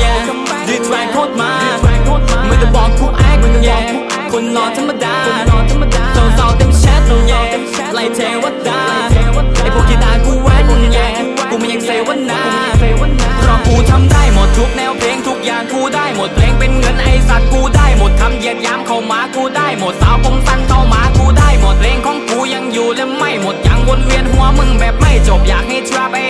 แย่ดีแทร็กโคตรมาไม่ต้องบอกกูแอคแย่คนรอธรรมดาเศร้าๆเต็มแชทแย่ไล่เทวดาไอพวกกีตาร์กูแว้นแย่กูไม่ยังเซวนาเพราะกูทำได้หมดทุกแนวเพลงทุกอย่างกูได้หมดเพลงเป็นเงินไอสัตว์กูได้หมดคำเหยียดย้ำเข้ามากูได้หมดสาวผมสั้นเข้ามากูได้หมดเพลงของกูยังอยู่และไม่หมดยังวนเวียนหัวมึงแบบไม่จบอยากให้ทราไปหากูได้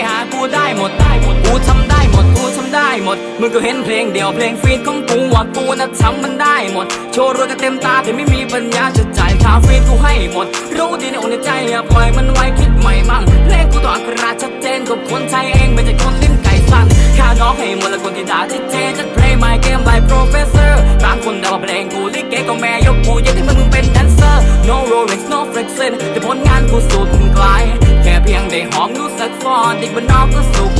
มึงก็เห็นเพลงเดียวเพลงฟีดของกูว่ากูน่ะทำมันได้หมด โชว์รวยกันเต็มตาแต่ไม่มีปัญญาจะจ่ายค่าฟีดกูให้หมด รู้ดีในอกในใจอย่าปล่อยมันไว้คิดใหม่มั่งเพลงกูต่ออักระชัดเจนกับคนไทยเองไม่ใช่คนลิ้นไก่สั้นข้าน้องให้หมดและคนที่ด่าที่เจจะ play my game like professor บางคนด่าว่าเพลงกูลิเกก็แม่ยกกูยังที่มึงเป็นแดนเซอร์ no rolex no flexing แต่ผลงานกูสุดไกลแค่เพียงได้หอมรู้สักฟอนเด็กบนนอกก็สุข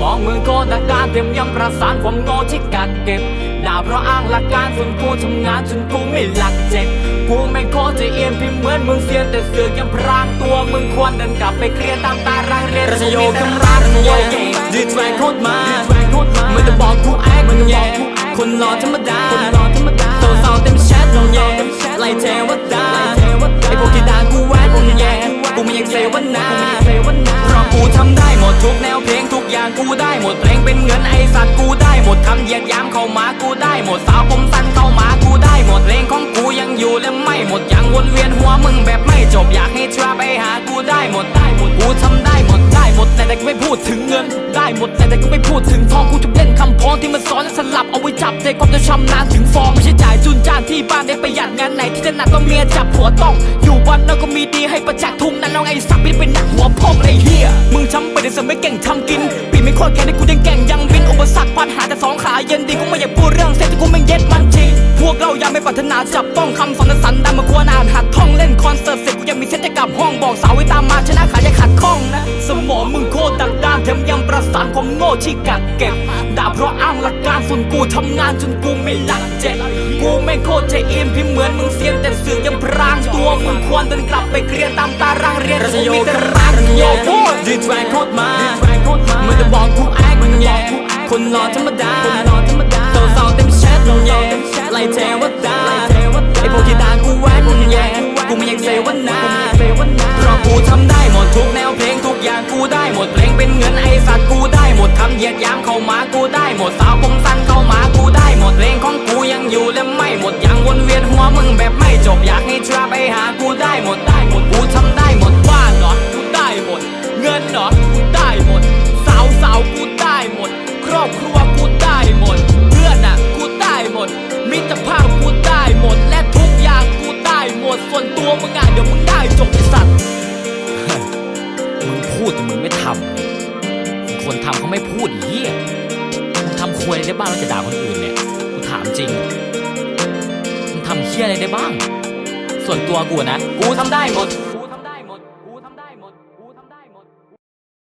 มองมือโคตรการเตรียมยำประสานความโง่ที่กักเก็บด่าเพราะอ้างหลักการส่วนกูทำงานจนกูไม่หลักเจ็บกูไม่โคจะเอียนพิมพ์เหมือนมึงเสียนแต่เสือกยังพรางตัวมึงควรเดินกลับไปเคลียร์ตามตารางเรียนราชโยคำรักโยดีแทร็กโคตรมาไม่ต้องบอกกูแอคมึงแย่คนรอธรรมดาเศร้าๆเต็มแชทแย่ไล่เทวดา หมดเพลงเป็นเงินไอสัตว์กูได้หมดคำเหยียดย้ำเข้ามากูได้หมดสาวผมสั้นเข้ามากูได้หมดเพลงของกูยังอยู่และไม่หมดยังวนเวียนหัวมึงแบบไม่จบอยากให้ทราไปหากูได้หมดได้หมดกูทำได้หมดได้หมดแต่แต่กูไม่พูดถึงเงิน ได้หมดแต่แต่กูไม่พูดถึงทองกูจะเล่นคำพ้องที่มันซ้อนและสลับเอาไว้จับใจความจะชำนาญถึงฟองไม่ใช่จ่ายจุนจ้านที่บ้านได้ประหยัดงานไหนที่ถนัดก็เมียจับหัวต้องอยู่บ้านนอกก็มีดีให้ประจักษ์ทุ่งนั้นน้องไอ้สักไม่ได้เป็นหนักหัวพ่อไอ้เหี้ยมึงช้ำไปแต่สไม่เก่งทำกิน โคตรแค่ให้กูยังแก่งยังบินอุปสรรคปัญหาแต่สองขาเย็นดีกูไม่อยากพูดเรื่องเส้นที่กูไม่เย็ดมันจริงพวกเรายังไม่ปรารถนาจับต้องคำสอนสันดานมาควรอ่านหัดท่องเล่นคอนเสิร์ตเสร็จกูยังมีเส้นจะกลับห้องบอกสาวไว้ตามมาชนะขาอย่าขัดข้องนะ สมองมึงโคตรดักดานแถมยังประสานความโง่ที่กักเก็บด่าเพราะอ้างหลักการส่วนกูทำงานจนกูไม่หลักเจ็บกูไม่โคตรใจเอ็นพิมพ์เหมือนมึงเสียงแต่เสือกยังพรางตัวมึงควรเดินกลับไปเคลียร์ตามตารางเรียนกูมีแต่รักโยโคตรดีแทร็กโคตรมาไม่ต้องบอกกูแอคมึงแย่คนรอธรรมดาเศร้าๆเต็มแชทแย่ไล่เทวดาไอพวกกีตาร์กูแว้นแย่กูไม่ยังเซวนาเพราะกูทำได้หมดทุกแนวเพลงทุกอย่างกูได้หมดเพลงเป็นเงินไอสัตว์กูได้หมดคำเหยียดย้ำเข้ามากูได้หมดสาวผมสั้นเข้ามากูได้หมดเพลงของกูยังอยู่และไม่หมดยังวนเวียนหัวมึงแบบไม่จบอยากให้ท อบครัวกูได้หมด เพื่อนอะกูได้หมด มิตรภาพกูได้หมด และทุกอย่างกูได้หมด ส่วนตัวมึงอะเดี๋ยวมึงได้จบไอ้สัตว์มึงพูดแต่มึงไม่ทำคนทำเขาไม่พูดอ้เหี้ยมึงทำควยอะไรได้บ้างแล้วจะด่าคนอื่นเนี่ยกูถามจริงมึงทำเหี้ยอะไรได้บ้าง ส่วนตัวกูนะ กูทำได้หมด